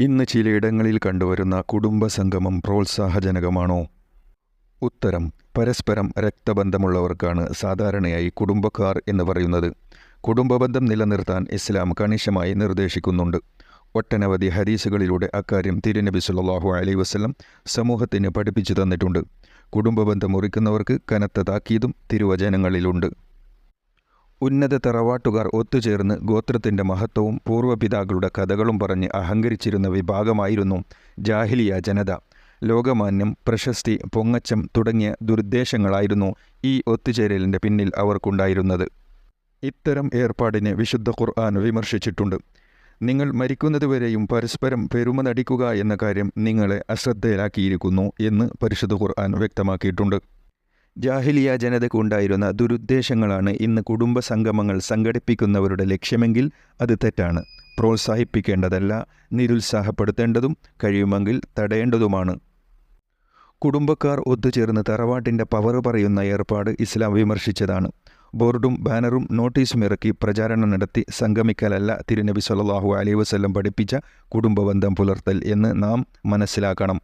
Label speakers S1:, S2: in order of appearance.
S1: ഇന്ന് ചിലയിടങ്ങളിൽ കണ്ടുവരുന്ന കുടുംബസംഗമം പ്രോത്സാഹജനകമാണോ? ഉത്തരം പരസ്പരം രക്തബന്ധമുള്ളവർക്കാണ് സാധാരണയായി കുടുംബക്കാർ എന്ന് പറയുന്നത്. കുടുംബബന്ധം നിലനിർത്താൻ ഇസ്ലാം കണിശമായി നിർദ്ദേശിക്കുന്നുണ്ട്. ഒട്ടനവധി ഹദീസുകളിലൂടെ അക്കാര്യം തിരുനബി സുല്ലാഹു അലൈ വസ്ലം സമൂഹത്തിന് പഠിപ്പിച്ചു തന്നിട്ടുണ്ട്. കുടുംബബന്ധം മുറിക്കുന്നവർക്ക് കനത്ത താക്കീതും തിരുവചനങ്ങളിലുണ്ട്. ഉന്നത തറവാട്ടുകാർ ഒത്തുചേർന്ന് ഗോത്രത്തിന്റെ മഹത്വവും പൂർവപിതാക്കളുടെ കഥകളും പറഞ്ഞ് അഹങ്കരിച്ചിരുന്ന വിഭാഗമായിരുന്നു ജാഹിലിയ ജനത. ലോകമാന്യം പ്രശസ്തി പൊങ്ങച്ചം തുടങ്ങിയ ദുരുദ്ദേശങ്ങളായിരുന്നു ഈ ഒത്തുചേരലിന്റെ പിന്നിൽ അവർക്കുണ്ടായിരുന്നത്. ഇത്തരം ഏർപ്പാടിനെ വിശുദ്ധ ഖുർആൻ വിമർശിച്ചിട്ടുണ്ട്. നിങ്ങൾ മരിക്കുന്നതുവരെയും പരസ്പരം പെരുമ നടിക്കുക എന്ന കാര്യം നിങ്ങളെ അശ്രദ്ധയിലാക്കിയിരിക്കുന്നു എന്ന് പരിശുദ്ധ ഖുർആൻ വ്യക്തമാക്കിയിട്ടുണ്ട്. ജാഹിലിയ ജനതയ്ക്കുണ്ടായിരുന്ന ദുരുദ്ദേശങ്ങളാണ് ഇന്ന് കുടുംബ സംഗമങ്ങൾ സംഘടിപ്പിക്കുന്നവരുടെ ലക്ഷ്യമെങ്കിൽ അത് തെറ്റാണ്. പ്രോത്സാഹിപ്പിക്കേണ്ടതല്ല നിരുത്സാഹപ്പെടുത്തേണ്ടതും കഴിയുമെങ്കിൽ തടയേണ്ടതുമാണ്. കുടുംബക്കാർ ഒത്തുചേർന്ന് തറവാട്ടിന്റെ പവർ പറയുന്ന ഏർപ്പാട് ഇസ്ലാം വിമർശിച്ചതാണ്. ബോർഡും ബാനറും നോട്ടീസും ഇറക്കി പ്രചാരണം നടത്തി സംഗമിക്കലല്ല തിരുനബി സല്ലാഹു അലൈഹി വസല്ലം പഠിപ്പിച്ച കുടുംബബന്ധം പുലർത്തൽ എന്ന് നാം മനസ്സിലാക്കണം.